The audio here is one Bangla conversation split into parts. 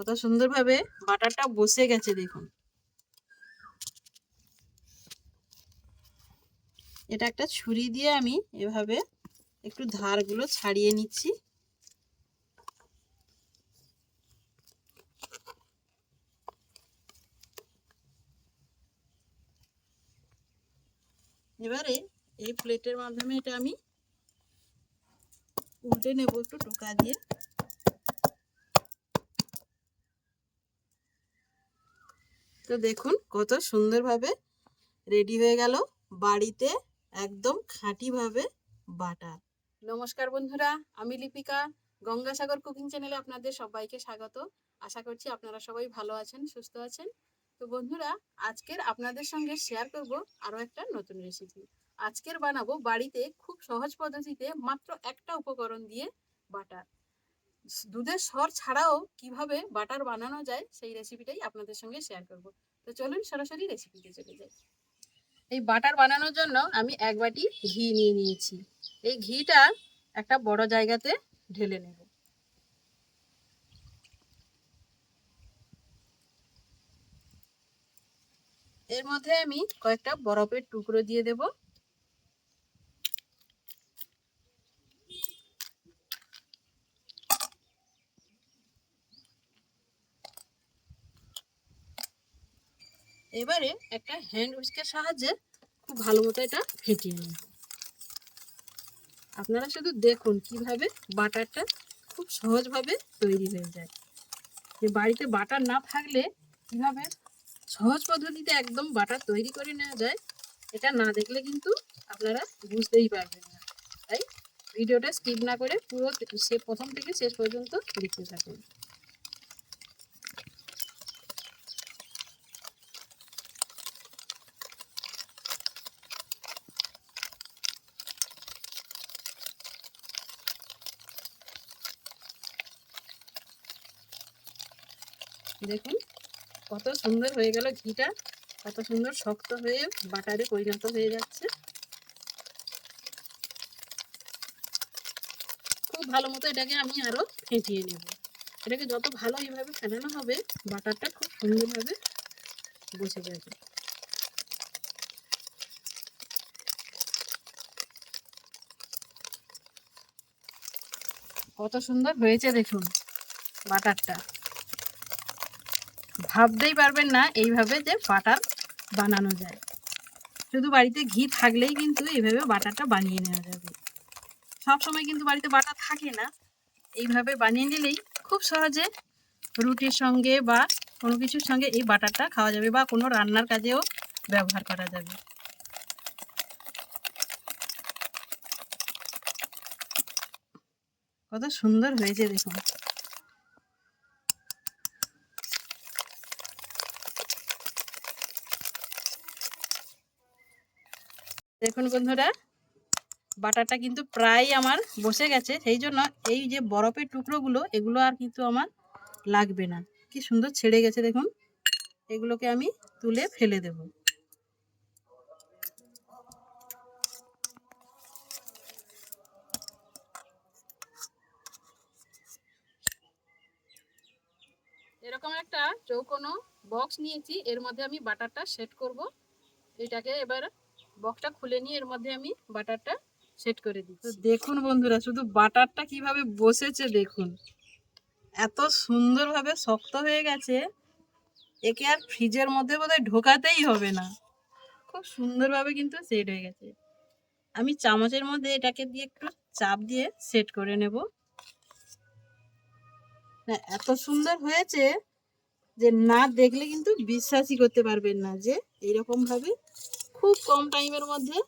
কত সুন্দরভাবে বাটারটা বসে গেছে দেখুন। এটা একটা ছুরি দিয়ে আমি এভাবে একটু ধারগুলো ছাড়িয়ে নিচ্ছি। এবারে এই প্লেটের মাধ্যমে এটা আমি উল্টে নেব একটু টোকা দিয়ে। তো দেখুন কত সুন্দরভাবে রেডি হয়ে গেল বাড়িতে একদম খাঁটিভাবে বাটার নমস্কার বন্ধুরা, আমি লিপিকা, গঙ্গাসাগর কুকিং চ্যানেলে আপনাদের সবাইকে স্বাগত। আশা করছি আপনারা সবাই ভালো আছেন, সুস্থ আছেন। তো বন্ধুরা, আজকের আপনাদের সঙ্গে শেয়ার করব আরও একটা নতুন রেসিপি আজকের বানাবো বাড়িতে খুব সহজ পদ্ধতিতে মাত্র একটা উপকরণ দিয়ে বাটার দুধের সর ছাড়াও কীভাবে বাটার বানানো যায় সেই রেসিপিটাই আপনাদের সঙ্গে শেয়ার করব। তো চলুন সরাসরি রেসিপিতে চলে যাই। এই বাটার বানানোর জন্য আমি এক বাটি ঘি নিয়ে নিয়েছি। এই ঘিটা একটা বড় জায়গাতে ঢেলে নেব। এর মধ্যে আমি কয়েকটা বরফের টুকরো দিয়ে দেব। এবারে একটা হ্যান্ড উইস্কের সাহায্যে খুব ভালো মতো এটা ফেটিয়ে নেব আপনারা শুধু দেখুন কীভাবে বাটারটা খুব সহজভাবে তৈরি হয়ে যায়। যে বাড়িতে বাটার না থাকলে কীভাবে সহজ পদ্ধতিতে একদম বাটার তৈরি করে নেওয়া যায়, এটা না দেখলে কিন্তু আপনারা বুঝতেই পারবেন না। তাই ভিডিওটা স্কিপ না করে পুরো সে প্রথম থেকে শেষ পর্যন্ত দেখতে থাকুন। দেখুন, কত সুন্দর হয়ে গেল ঘিটা। কত সুন্দর শক্ত হয়ে বাটারে পরিণত হয়ে যাচ্ছে। খুব ভালো মতো এটাকে আমি আরও ফেটিয়ে নেব। এটাকে যত ভালো এইভাবে ফেটানো হবে, বাটারটা খুব সুন্দরভাবে বসে যাবে। কত সুন্দর হয়েছে দেখুন বাটারটা। ভাবতেই পারবেন না এইভাবে যে বাটার বানানো যায়। শুধু বাড়িতে ঘি থাকলেই কিন্তু এইভাবে বাটারটা বানিয়ে নেওয়া যাবে। সব সময় কিন্তু বাড়িতে বাটার থাকে না। এইভাবে বানিয়ে নিলেই খুব সহজে রুটির সঙ্গে বা কোনো কিছুর সঙ্গে এই বাটারটা খাওয়া যাবে বা কোনো রান্নার কাজেও ব্যবহার করা যাবে। কত সুন্দর হয়েছে দেখুন। দেখুন বন্ধুরা বাটারটা কিন্তু প্রায় আমার বসে গেছে, সেই জন্য এই যে বরফের টুকরোগুলো, এগুলো আর কিন্তু আমার লাগবে না। কি সুন্দর ছেড়ে গেছে দেখুন, এগুলোকে আমি তুলে ফেলে দেব। এরকম একটা চৌকোনো বক্স নিয়েছি, এর মধ্যে আমি বাটারটা সেট করব। এটাকে এবার বক্সটা খুলে নিয়ে এর মধ্যে আমি বাটারটা সেট করে দিচ্ছি। দেখুন বন্ধুরা শুধু বাটারটা কীভাবে বসেছে দেখুন। এত সুন্দরভাবে শক্ত হয়ে গেছে একে আর ফ্রিজের মধ্যে বোধহয় ঢোকাতেই হবে না। খুব সুন্দরভাবে কিন্তু সেট হয়ে গেছে। আমি চামচের মধ্যে এটাকে দিয়ে একটু চাপ দিয়ে সেট করে নেব। এত সুন্দর হয়েছে যে না দেখলে কিন্তু বিশ্বাসই করতে পারবেন না যে এইরকম ভাবে খুব কম টাইমের মধ্যে।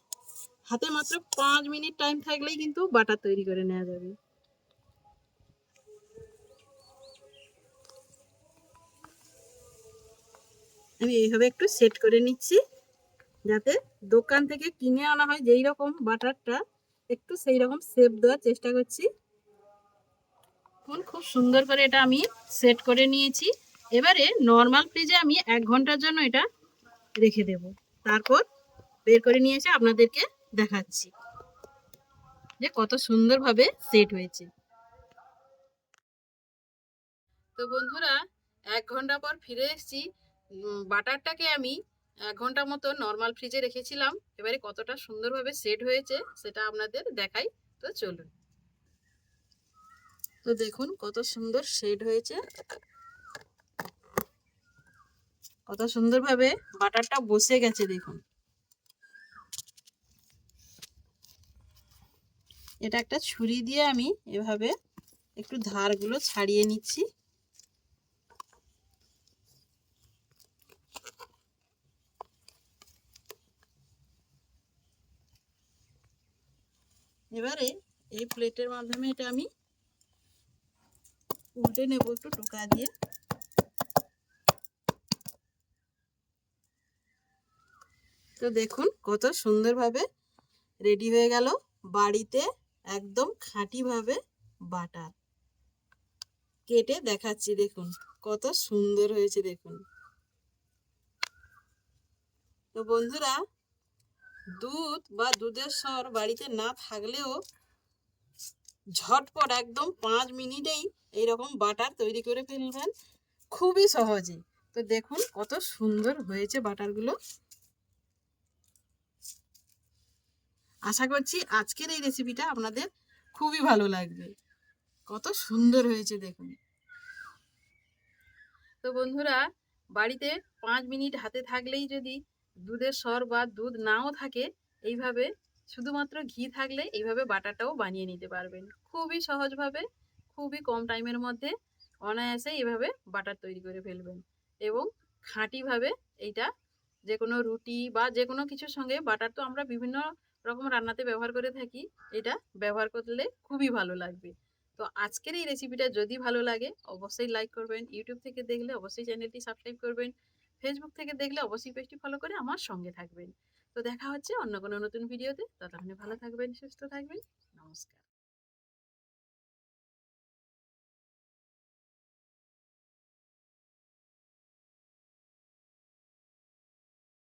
হাতে মাত্র পাঁচ মিনিট টাইম থাকলেই কিন্তু বাটার তৈরি করে নেওয়া যাবে। আমি এইভাবে একটু সেট করে নিচ্ছি, যাতে দোকান থেকে কিনে আনা হয় যেই রকম বাটারটা, একটু সেই রকম শেপ দেওয়ার চেষ্টা করছি। এখন খুব সুন্দর করে এটা আমি সেট করে নিয়েছি। এবারে নর্মাল ফ্রিজে আমি এক ঘণ্টার জন্য এটা রেখে দেব। তারপর বের করে নিয়ে এসে আপনাদেরকে দেখাচ্ছি। যে কত সুন্দরভাবে সেট হয়েছে। তো বন্ধুরা, এক ঘণ্টা পর ফিরে এসেছি। বাটারটাকে আমি এক ঘণ্টা মতো নর্মাল ফ্রিজে রেখেছিলাম। এবারে কতটা সুন্দরভাবে সেট হয়েছে সেটা আপনাদের দেখাই। তো চলুন। তো দেখুন কত সুন্দর শেড হয়েছে। কত সুন্দরভাবে বাটারটা বসে গেছে দেখুন। এটা একটা ছুরি দিয়ে আমি এভাবে একটু ধারগুলো ছাড়িয়ে নিচ্ছি। এবারে এই প্লেটের মাধ্যমে এটা আমি উল্টে নেব একটু টোকা দিয়ে। তো দেখুন কত সুন্দরভাবে রেডি হয়ে গেল বাড়িতে। একদম খাঁটিভাবে বাটার কেটে দেখাচ্ছি, দেখুন, কত সুন্দর হয়েছে, দেখুন। তো বন্ধুরা, দুধ বা দুধের স্বর বাড়িতে না থাকলেও ঝটপট একদম পাঁচ মিনিটেই এইরকম বাটার তৈরি করে ফেলবেন। খুবই সহজে। তো দেখুন, কত সুন্দর হয়েছে বাটারগুলো। আশা করছি আজকের এই রেসিপিটা আপনাদের খুবই ভালো লাগবে। কত সুন্দর হয়েছে দেখুন। তো বন্ধুরা, বাড়িতে পাঁচ মিনিট হাতে থাকলেই যদি দুধের সর বা দুধ নাও থাকে, এইভাবে শুধুমাত্র ঘি থাকলে এইভাবে বাটারটাও বানিয়ে নিতে পারবেন। খুবই সহজভাবে, খুবই কম টাইমের মধ্যে অনায়াসে এইভাবে বাটার তৈরি করে ফেলবেন এবং খাঁটিভাবে এইটা যে কোনো রুটি বা যে কোনো কিছুর সঙ্গে বাটার তো আমরা বিভিন্ন রকম রান্নাতে ব্যবহার করে থাকি, এটা ব্যবহার করলে খুবই ভালো লাগবে। তো আজকের এই রেসিপিটা যদি ভালো লাগে, অবশ্যই লাইক করবেন ইউটিউব থেকে দেখলে অবশ্যই চ্যানেলটি সাবস্ক্রাইব করবেন ফেসবুক থেকে দেখলে অবশ্যই পেজটি ফলো করে আমার সঙ্গে থাকবেন। তো দেখা হচ্ছে অন্য কোনো নতুন ভিডিওতে ততক্ষণে ভালো থাকবেন, সুস্থ থাকবেন, নমস্কার।